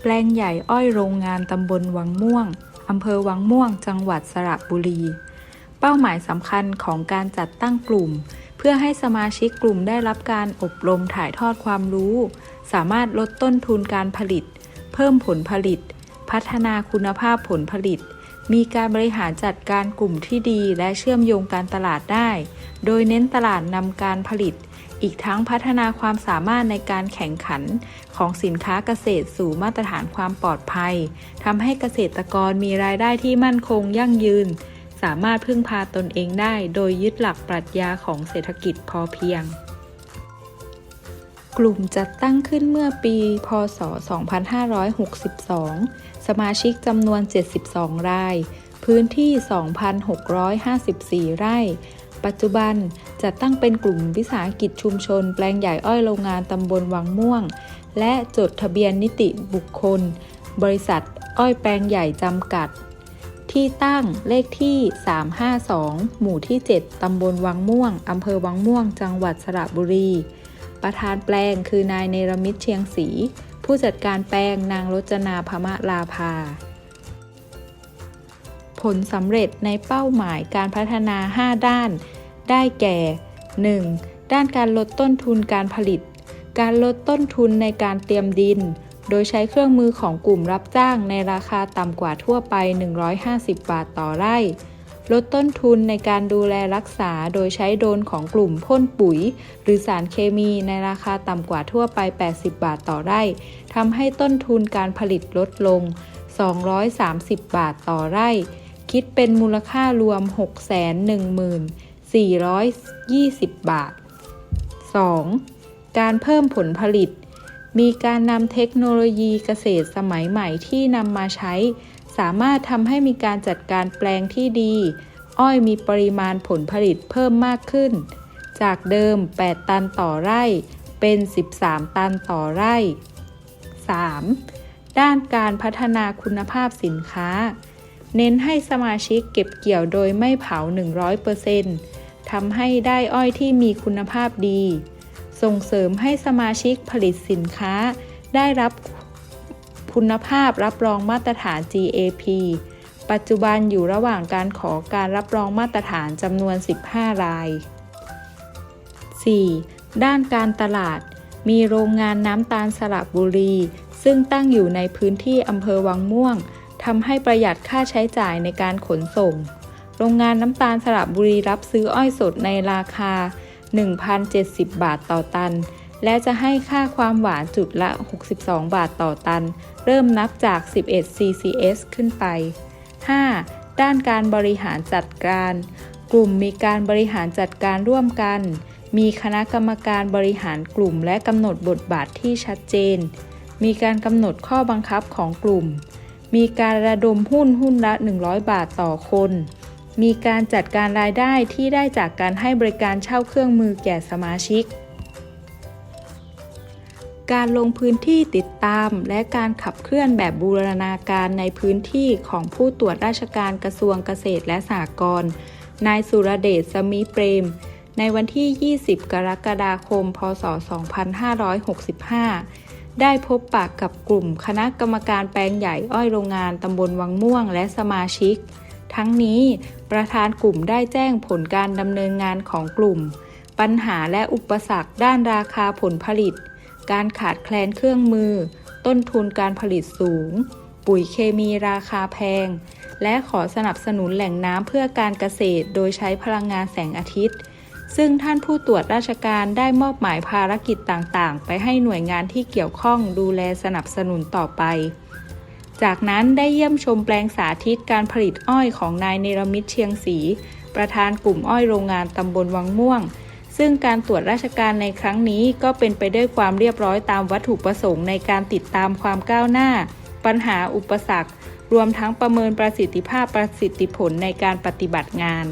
แปลงใหญ่อ้อยโรงงานตำบลวังม่วง อำเภอวังม่วง จังหวัดสระบุรี เป้าหมายสำคัญของการจัดตั้งกลุ่ม เพื่อให้สมาชิกกลุ่มได้รับการอบรมถ่ายทอดความรู้ สามารถลดต้นทุนการผลิต เพิ่มผลผลิต พัฒนาคุณภาพผลผลิต มีการบริหารจัดการกลุ่มที่ดีและเชื่อมโยงการตลาดได้ โดยเน้นตลาดนำการผลิต อีกทั้งพัฒนาความสามารถในการแข่งขันของสินค้าเกษตรสู่มาตรฐานความปลอดภัยทำให้เกษตรกรมีรายได้ที่มั่นคงยั่งยืน สามารถพึ่งพาตนเองได้ โดยยึดหลักปรัชญาของเศรษฐกิจพอเพียง กลุ่มจัดตั้งขึ้นเมื่อปี พศ 2562 สมาชิกจำนวน 72 ราย พื้นที่ 2,654 ไร่ ปัจจุบันจัดตั้งเป็นกลุ่มวิสาหกิจชุมชน แปลงใหญ่อ้อยโรงงานตำบลวังม่วง และจดทะเบียนนิติบุคคล บริษัทอ้อยแปลงใหญ่จำกัด ที่ตั้งเลขที่ 352 หมู่ที่ 7 ตำบลวังม่วง อำเภอวังม่วง จังหวัดสระบุรี ประธานแปลงคือนายเนรมิตเชียงศรีผู้จัดการแปลงนางรจนาพมะลาภา ผลสำเร็จในเป้าหมายการพัฒนา 5 ด้าน ได้แก่ 1. ด้านการลดต้นทุนการผลิต การลดต้นทุนในการเตรียมดิน โดยใช้เครื่องมือของกลุ่มรับจ้างในราคาต่ำกว่าทั่วไป 150 บาทต่อไร่ ลดต้นทุนในการดูแลรักษาโดยใช้โดนของกลุ่มพ่นปุ๋ย หรือสารเคมีในราคาต่ำกว่าทั่วไป 80 บาทต่อไร่ทำให้ต้นทุนการผลิตลดลง 230 บาทต่อไร่ คิดเป็นมูลค่ารวม 614,420 บาท 2. การเพิ่มผลผลิต มีการนำเทคโนโลยีเกษตรสมัยใหม่ที่นำมาใช้ สามารถทำให้มีการจัดการแปลงที่ดี อ้อยมีปริมาณผลผลิตเพิ่มมากขึ้น จากเดิม 8 ตันต่อไร่ เป็น 13 ตันต่อไร่ 3. ด้านการพัฒนาคุณภาพสินค้า เน้นให้สมาชิกเก็บเกี่ยวโดยไม่เผา 100%ทำให้ได้อ้อยที่มีคุณภาพดี ส่งเสริมให้สมาชิกผลิตสินค้า ได้รับคุณภาพรับรองมาตรฐาน GAP ปัจจุบันอยู่ระหว่างการขอการรับรองมาตรฐานจำนวน 15 ราย 4. ด้านการตลาด มีโรงงานน้ำตาลสระบุรี ซึ่งตั้งอยู่ในพื้นที่อำเภอวังม่วง ทำให้ประหยัดค่าใช้จ่ายในการขนส่ง โรงงานน้ำตาลสระบุรีรับซื้ออ้อยสดในราคา 1,070 บาทต่อตัน และจะให้ค่าความหวานจุดละ 62 บาทต่อตัน เริ่มนับจาก 11 CCS ขึ้นไป 5. ด้านการบริหารจัดการ กลุ่มมีการบริหารจัดการร่วมกัน มีคณะกรรมการบริหารกลุ่มและกำหนดบทบาทที่ชัดเจน มีการกำหนดข้อบังคับของกลุ่ม มีการระดมหุ้นหุ้นละ 100 บาทต่อคน มีการจัดการรายได้ที่ได้จากการให้บริการเช่าเครื่องมือแก่สมาชิก การลงพื้นที่ติดตามและการขับเคลื่อนแบบบูรณาการในพื้นที่ของผู้ตรวจราชการกระทรวงเกษตรและสหกรณ์ นายสุรเดชสมิเปรม ในวันที่ 20 กรกฎาคม พศ 2565 ได้พบปะกับกลุ่มคณะกรรมการแปลงใหญ่อ้อยโรงงานตำบลวังม่วงและสมาชิก ทั้งนี้ประธานกลุ่มได้แจ้งผลการดำเนินงานของกลุ่ม ปัญหาและอุปสรรคด้านราคาผลผลิต การขาดแคลนเครื่องมือ ต้นทุนการผลิตสูง ปุ๋ยเคมีราคาแพง และขอสนับสนุนแหล่งน้ำเพื่อการเกษตร โดยใช้พลังงานแสงอาทิตย์ ซึ่งท่านผู้ตรวจราชการได้มอบหมายภารกิจต่างๆ ไปให้หน่วยงานที่เกี่ยวข้องดูแลสนับสนุนต่อไป จากนั้นได้เยี่ยมชมแปลงสาธิตการผลิตอ้อยของนายเนรมิตเชียงศรีประธานกลุ่มอ้อยโรงงานตำบลวังม่วง ซึ่งการตรวจราชการในครั้งนี้ก็เป็นไปด้วยความเรียบร้อยตามวัตถุประสงค์ในการติดตามความก้าวหน้า ปัญหาอุปสรรค รวมทั้งประเมินประสิทธิภาพประสิทธิผลในการปฏิบัติงาน